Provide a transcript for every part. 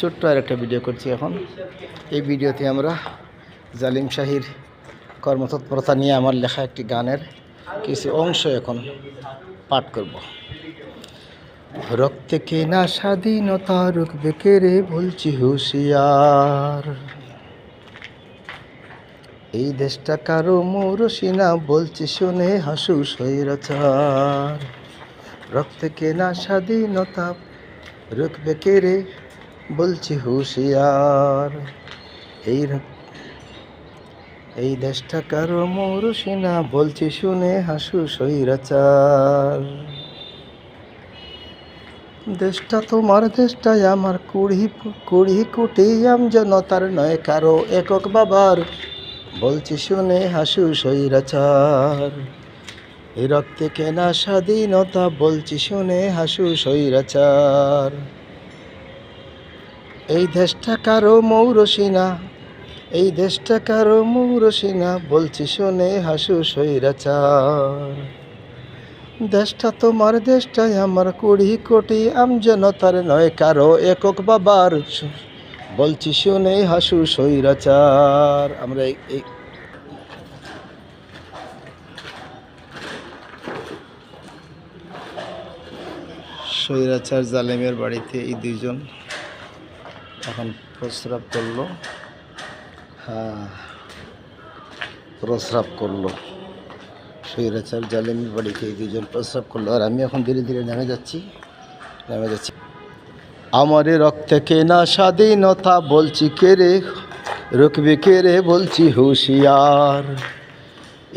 ছোট্ট আর একটা ভিডিও করছি এখন। এই ভিডিওতে আমরা জালিম শাহির কর্মতৎপরতা নিয়ে আমার লেখা একটি গানের কিছু অংশ এখন পাঠ করব। রক্তে কেনা স্বাধীনতা রুখবে রে বলছি হুঁশিয়ার। এই দেশটা কারও মৌরসিনা বলছি শুনে হাসু সৈরাচার রক্তে কেনা স্বাধীনতা রুখবে রে বলছি হুশিয়ার। এই এই দেশটা কারও মৌরসিনা বলছি শুনে হাসু সৈরাচার দেশটা তোমার, দেশটাই আমার। কুড়ি কুড়ি কোটি আম জনতার নয় কারও একক বাবার। বলছি শুনে হাসু সৈরাচার এই রক্তে কেনা স্বাধীনতা, বলছি শুনে হাসু সৈরাচার এই দেশটা কারও মৌরসিনা, এই দেশটা কারও মৌরসিনা, বলছি শুনে হাসু সৈরাচার দেশটা তোমার, দেশটাই আমার, কুড়ি কোটি আমজনতার নয় কারও একক বাবার বলছি শুনে হাসু সৈরাচার আমরা এই- সৈরাচার জালেমের বাড়িতে এই দুইজন এখন প্রস্রাব করল। হ্যাঁ প্রস্রাব করল। সৈরাচার জালেমের বাড়িতে এই দুজন প্রস্রাব করল। আর আমি এখন ধীরে ধীরে নেমে যাচ্ছি নেমে যাচ্ছি। আমারে রক্তে কেনা স্বাধীনতা বলছি কে রে? রুখবে কে রে বলছি হুঁশিয়ার।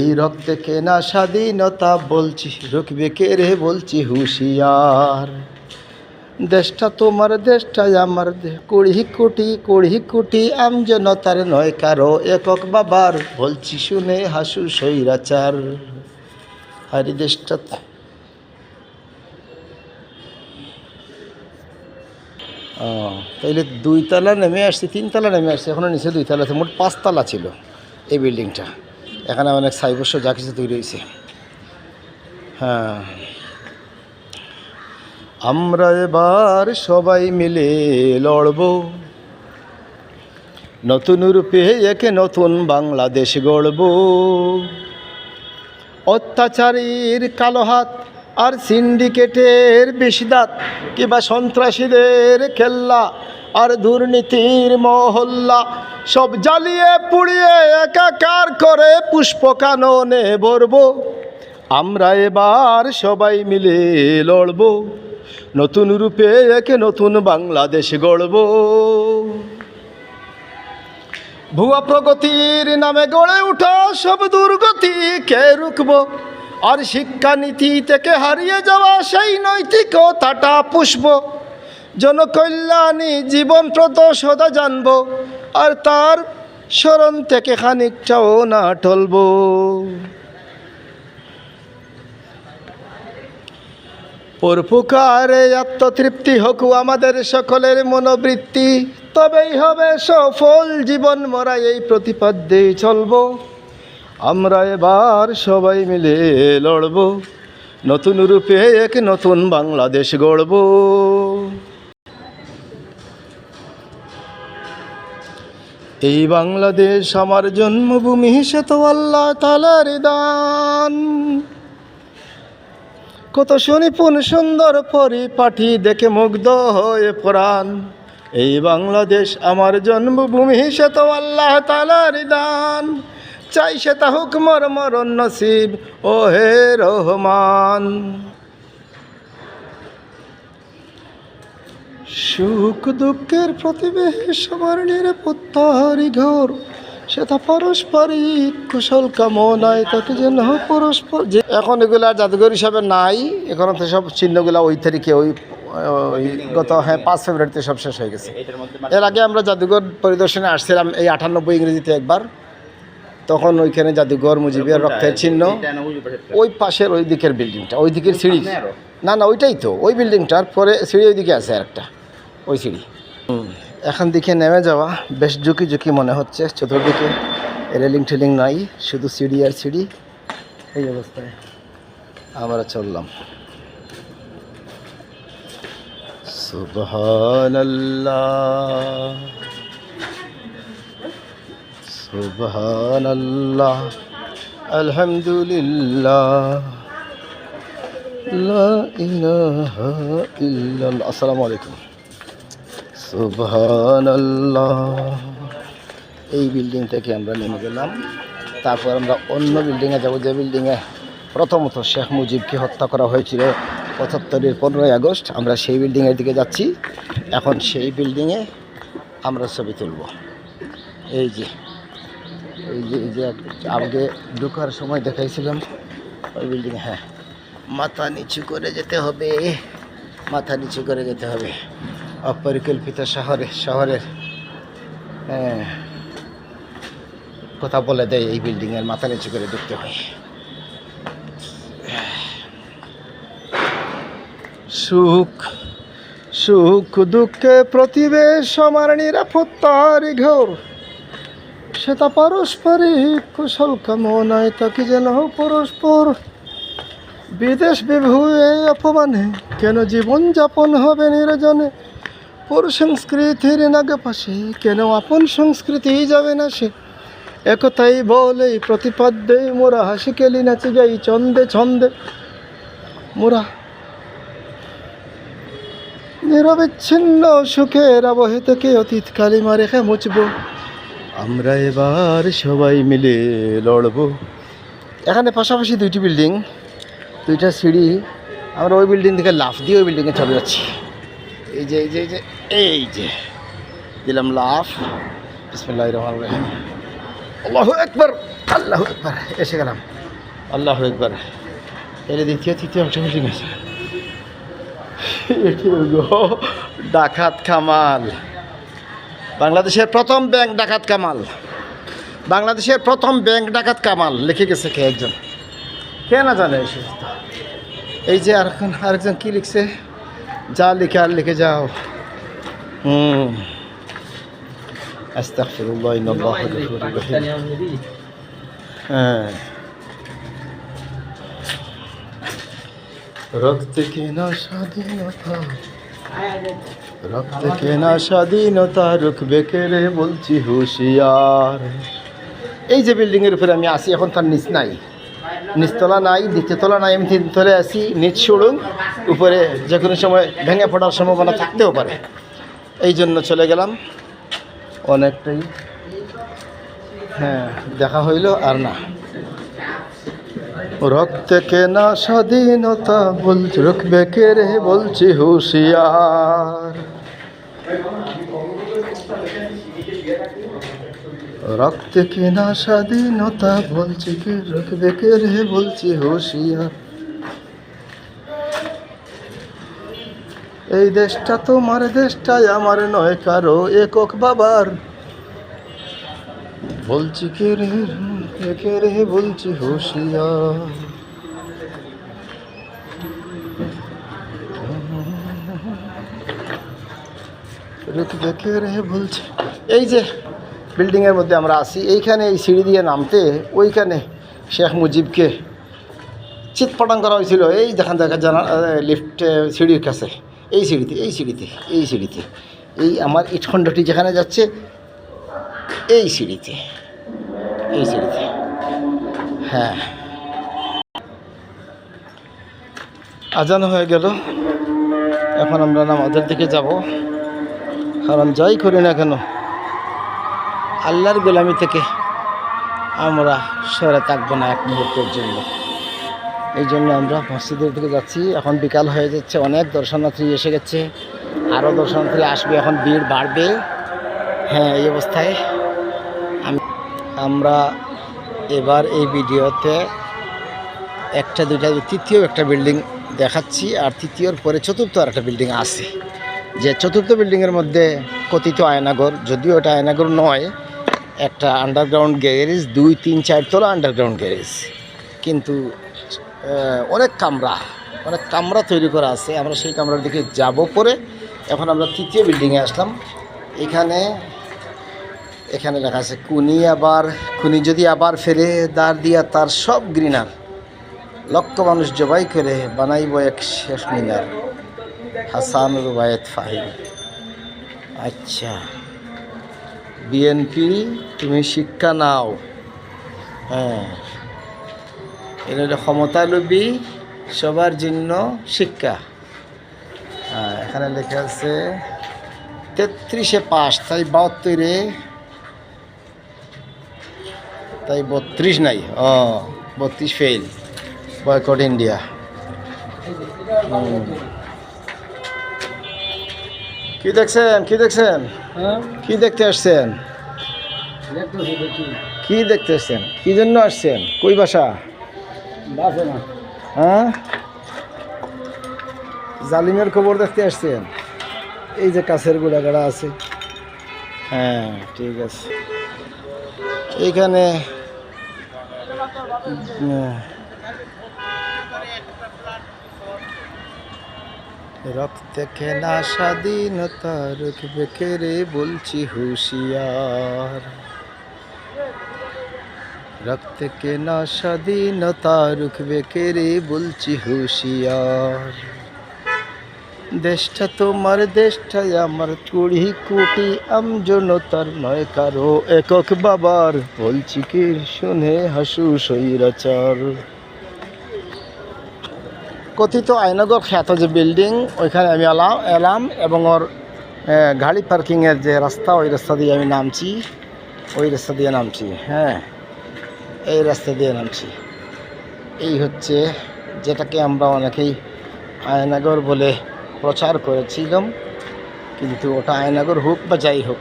এই রক্তে কেনা স্বাধীনতা বলছি, রুখবে কে রে বলছি হুঁশিয়ার। দেশটা তোমার, দেশটাই আমার কুড়ি কোটি কুড়ি কোটি আমজনতার নয় কারও, একক বাবার, বলছি শুনে হাসু সৈরাচার আরে দেশটা ও তাইলে দুই তলা নেমে আসছি তিনতলা নেমে আসছে, এখনও নিচে দুই তলা আছে, মোট পাঁচতলা ছিল এই বিল্ডিংটা এখানে অনেক সাইবস্য যা কিছু তৈরি হয়েছে। হ্যাঁ। আমরা এবার সবাই মিলে লড়ব। নতুন রূপে একে নতুন বাংলাদেশ গড়ব। অত্যাচারীর কালো হাত আর সিন্ডিকেটের বিষদাত কিংবা সন্ত্রাসীদের খেল্লা আর দুর্নীতির মহল্লা, সব জ্বালিয়ে পুড়িয়ে একাকার করে পুষ্প কাননে ভরব। আমরা এবার সবাই মিলে লড়ব। নতুন রূপে একে নতুন বাংলাদেশ গড়ব। ভুয়া প্রগতির নামে গড়ে ওঠা সব দুর্গতি কে রুখব? আর শিক্ষানীতি থেকে হারিয়ে যাওয়া সেই নৈতিকতাটা পুষব। জনকল্যাণী জীবনপ্রদ সদা জানব, আর তার স্মরণ থেকে খানিকটাও না টলব। পরপুকারে আত্মতৃপ্তি হোক আমাদের সকলের মনোবৃত্তি, তবেই হবে সফল জীবন মরা এই প্রতিপাদ্যে চলব। আমরা এবার সবাই মিলে লড়ব, নতুন রূপে এক নতুন বাংলাদেশ গড়ব। এই বাংলাদেশ আমার জন্মভূমি, সে তো আল্লাহ তালার দান। কত সুনিপুণ সুন্দর পরিপাঠি দেখে মুগ্ধ হয়ে প্রাণ এই বাংলাদেশ আমার জন্মভূমি সে তো আল্লাহ তালার দান। চাই সে তা হুকমর মরণ নসিব ও হে রহমান। সুখ দুঃখের প্রতিবেশ সবার নিরাপত্তারি ঘর। সেটা পারস্পরিক কুশল কামনায় তাকে যেন পরস্পর যে এখন এগুলা জাদুঘর হিসাবে নাই এখন তো সব চিহ্নগুলা ওই তারিখে ওই ওই গত হ্যাঁ পাঁচ ফেব্রুয়ারিতে সব শেষ হয়ে গেছে। এর আগে আমরা জাদুঘর পরিদর্শনে আসছিলাম এই আটানব্বই ইংরেজিতে একবার। তখন ওইখানে জাদুঘর মুজিবের রক্তের চিহ্ন। ওই পাশের ওই দিকের বিল্ডিংটা ওই দিকের সিঁড়ি। না না ওইটাই তো ওই বিল্ডিংটার পরে সিঁড়ি ওইদিকে আছে আর একটা ওই সিঁড়ি। এখন দিকে নেমে যাওয়া বেশ ঝুঁকি ঝুঁকি মনে হচ্ছে। চতুর্দিকে রেলিং ঠেলিং নাই, শুধু সিঁড়ি আর সিঁড়ি। এই অবস্থায় আমরা চললাম। আলহামদুলিল্লাহ আসসালামু আলাইকুম। এই বিল্ডিং থেকে আমরা নেমে গেলাম। তারপর আমরা অন্য বিল্ডিংয়ে যাব, যে বিল্ডিংয়ে প্রথমত শেখ মুজিবকে হত্যা করা হয়েছিল পঁচাত্তরের পনেরোই আগস্ট। আমরা সেই বিল্ডিংয়ের দিকে যাচ্ছি। এখন সেই বিল্ডিংয়ে আমরা ছবি তুলব। এই যে এই যে এই যে আগে ঢোকার সময় দেখাইছিলাম। ওই বিল্ডিং হ্যাঁ। মাথা নিচু করে যেতে হবে। মাথা নিচু করে যেতে হবে। অপরিকল্পিত শহরে, শহরের কথা বলে দেয় এই বিল্ডিংয়ের মাথা নিচু করে ঢুকতে হয়। সুখ সুখ দুঃখে প্রতিবেশ আমার নিরাপত্তার ঘর। সেটা পারস্পরিক কুশল কামনায় তাকে যেন পরস্পর। বিদেশ বিভুয়ে অপমানে কেন জীবন যাপন হবে নিরজনে? পর সংস্কৃতির নাগে পাশে কেন আপন সংস্কৃতি যাবে না সে? একতাই বলে প্রতিপাদ্যে মোরা হাসি কেলি নাচি যাই ছন্দে ছন্দে। মোরা নিরবিচ্ছিন্ন সুখের আবহে থেকে অতীত কালিমা রেখে মুছবো। আমরা এবার সবাই মিলে লড়বো। এখানে পাশাপাশি দুইটি বিল্ডিং দুইটা সিঁড়ি। আমরা ওই বিল্ডিং থেকে লাফ দিয়ে ওই বিল্ডিংয়ে চলে যাচ্ছি। এই যে এই যে এই যে এই যে। দিলাম লাফ। বিসমিল্লাহির রহমানির রহিম। আল্লাহু একবার আল্লাহু একবার এসে গেলাম। আল্লাহু একবার এর দ্বিতীয়, তৃতীয় হলো ডাকাত কামাল। বাংলাদেশের প্রথম ব্যাংক ডাকাত কামাল। বাংলাদেশের প্রথম ব্যাংক ডাকাত কামাল। লিখে গেছে কে একজন? কে না জানে? এই যে আরেকজন আরেকজন কি লিখছে? যা লিখে আর লিখে যাও হুম আস্তাগফিরুল্লাহ ইন্নাল্লাহ গফুরুর রহিম হ্যাঁ রক্ত কেনা স্বাধীনতা রক্ত কেনা স্বাধীনতা রুখবে কেড়ে বলছি হুঁশিয়ার এই যে বিল্ডিং এর উপরে আমি আসি এখন তার নিচ নাই। নিচতলা নাই, দ্বিতীয়তলা নাই আমি তিনতলে আসি, নিচ শুড়ুন উপরে যে কোনো সময় ভেঙে পড়ার সম্ভাবনা থাকতেও পারে। এই জন্য চলে গেলাম। অনেকটাই। হ্যাঁ দেখা হইল আর না। রক্তে কেনা স্বাধীনতা বলছি, রুখবে কে রে বলছি হুঁশিয়ার। রক্তে কেনা স্বাধীনতা বলছি কে? রুখবে কে রে বলছি হুঁশিয়ার। এই দেশটা তোমার, দেশটাই আমার নয় কারও, একক বাবার। বলছি কে রে? কে রে বলছি হুঁশিয়ার। রুখবে কে রে বলছি। এই যে বিল্ডিংয়ের মধ্যে আমরা আছি। এইখানে এই সিঁড়ি দিয়ে নামতে ওইখানে শেখ মুজিবকে চিৎপটাং করা হয়েছিল। এই দেখান দেখা জানা লিফট সিঁড়ির কাছে। এই সিঁড়িতে এই সিঁড়িতে এই সিঁড়িতে। এই আমার ইটখণ্ডটি যেখানে যাচ্ছে, এই সিঁড়িতে এই সিঁড়িতে। হ্যাঁ। আজান হয়ে গেল। এখন আমরা নামাজের দিকে যাব। কারণ যাই করি না কেন আল্লাহর গোলামি থেকে আমরা সরে থাকব না এক মুহূর্তের জন্য। এই জন্য আমরা মসজিদের দিকে যাচ্ছি। এখন বিকাল হয়ে যাচ্ছে, অনেক দর্শনার্থী এসে গেছে। আরও দর্শনার্থী আসবে, এখন ভিড় বাড়বে। হ্যাঁ এই অবস্থায় আমি আমরা এবার এই ভিডিওতে একটা, দুইটা, তৃতীয় একটা বিল্ডিং দেখাচ্ছি। আর তৃতীয়র পরে চতুর্থ আর একটা বিল্ডিং আছে। যে চতুর্থ বিল্ডিংয়ের মধ্যে কথিত আয়নাগর, যদিও এটা আয়নাগর নয় একটা আন্ডারগ্রাউন্ড গ্যারেজ দুই, তিন, চার তলা আন্ডারগ্রাউন্ড গ্যারেজ কিন্তু অনেক কামরা অনেক কামরা তৈরি করা আছে। আমরা সেই কামরার দিকে যাব পরে। এখন আমরা তৃতীয় বিল্ডিংয়ে আসলাম। এখানে এখানে লেখা আছে কুনি আবার, খুনি যদি আবার ফেরে দাঁড় দিয়া তার সব গ্রিনার লক্ষ মানুষ জবাই করে, বানাইব এক শেষ মিনার। হাসান রুবায়েত ফাহিম। আচ্ছা। বিএনপি তুমি শিক্ষা নাও। হ্যাঁ। এটা ক্ষমতালোভী সবার জন্য শিক্ষা। হ্যাঁ, এখানে লেখা আছে তেত্রিশে পাস তাই বাহাত্তরে। তাই বত্রিশ নাই ও বত্রিশ ফেল বয়কট ইন্ডিয়া। কি দেখছেন? কি দেখছেন? কি দেখতে আসছেন? কি দেখতে আসছেন? কি জন্য আসছেন? কই বাসা? হ্যাঁ? জালিমের খবর দেখতে আসছেন? এই যে কাছের গুড়াগাড়া আছে। হ্যাঁ ঠিক আছে। এইখানে রক্ত কেনা স্বাধীনতা রুখবে রে বলছি হুঁশিয়ার? রক্ত কেনা স্বাধীনতা রুখবে রে বলছি হুঁশিয়ার? দেশটা তোমার, দেশটাই আমার, কুড়ি কোটি আমজনতার নয় কারও একক বাবার। বলছি কি শুনে হাসু সৈরাচার কথিত আইনগর খ্যাত যে বিল্ডিং ওইখানে আমি এলাম এলাম এবং ওর গাড়ি পার্কিংয়ের যে রাস্তা, ওই রাস্তা দিয়ে আমি নামছি। ওই রাস্তা দিয়ে নামছি হ্যাঁ। এই রাস্তা দিয়ে নামছি। এই হচ্ছে যেটাকে আমরা অনেকেই আয়নাগর বলে প্রচার করেছিলাম, কিন্তু ওটা আয়নাগর হোক বা যাই হোক,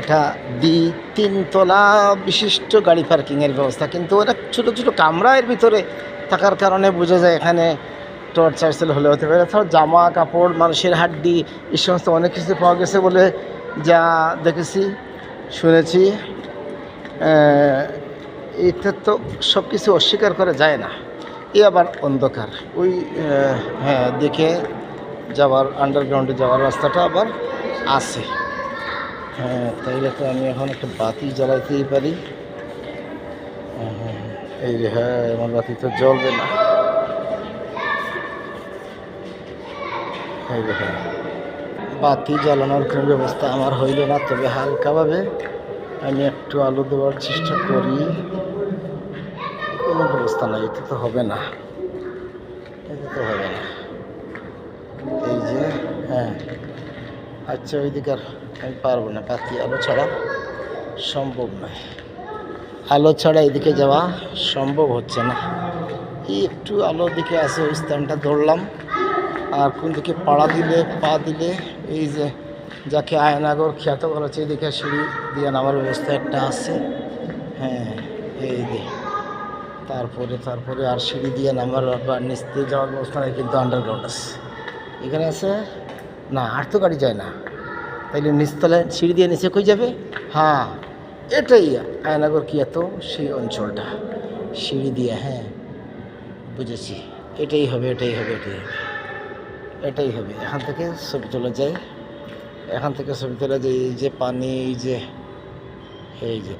এটা দ্বি তিনতলা বিশিষ্ট গাড়ি পার্কিংয়ের ব্যবস্থা। কিন্তু ওটা ছোটো ছোটো কামরা এর ভিতরে থাকার কারণে বোঝা যায় এখানে টর্চার সেল হলে হতে পারে। তাছাড়া জামা কাপড় মানুষের হাড্ডি এই সমস্ত অনেক কিছু পাওয়া গেছে বলে যা দেখেছি শুনেছি। এটা তো সব কিছু অস্বীকার করা যায় না। এ আবার অন্ধকার। ওই হ্যাঁ দেখে যাওয়ার আন্ডারগ্রাউন্ডে যাওয়ার রাস্তাটা আবার আছে। হ্যাঁ তাইলে তো আমি এখন একটা বাতি জ্বালাইতেই পারি। হ্যাঁ, এই যে হ্যাঁ আমার বাতি তো জ্বলবে না। এই বাতি জ্বালানোর কোনো ব্যবস্থা আমার হইল না, তবে হালকাভাবে আমি একটু আলো দেওয়ার চেষ্টা করি। কোনো ব্যবস্থা নাই এটা তো হবে না। এটা তো হবে না। এই যে হ্যাঁ। আচ্ছা ওইদিকে আর আমি পারব না, বাতি, আলো ছাড়া সম্ভব নয়। আলো ছাড়া এদিকে যাওয়া সম্ভব হচ্ছে না। একটু আলোর দিকে আছে, ওই স্থানটা ধরলাম। আর কোন দিকে পাড়া দিলে, পা দিলে, এই যে যাকে আয়নাগর খ্যাত করা হচ্ছে এদিকে সিঁড়ি দিয়ে নামার ব্যবস্থা একটা আছে। হ্যাঁ এই যে। তারপরে তারপরে আর সিঁড়ি দিয়ে নামার বা নিচ দিয়ে যাওয়ার ব্যবস্থা নেই, কিন্তু আন্ডারগ্রাউন্ড আছে। এখানে আছে? না, আর তো গাড়ি যায় না। তাইলে নিচতলায় সিঁড়ি দিয়ে নিচে কই যাবে? হ্যাঁ এটাই আয়নাগর কি এত সেই অঞ্চলটা। সিঁড়ি দিয়ে হ্যাঁ বুঝেছি। এটাই হবে এটাই হবে এটাই হবে। এটাই হবে। এখান থেকে ছবি তোলা যায়। এখান থেকে ছবি তোলা যায়, এই যে পানি, এই যে এই যে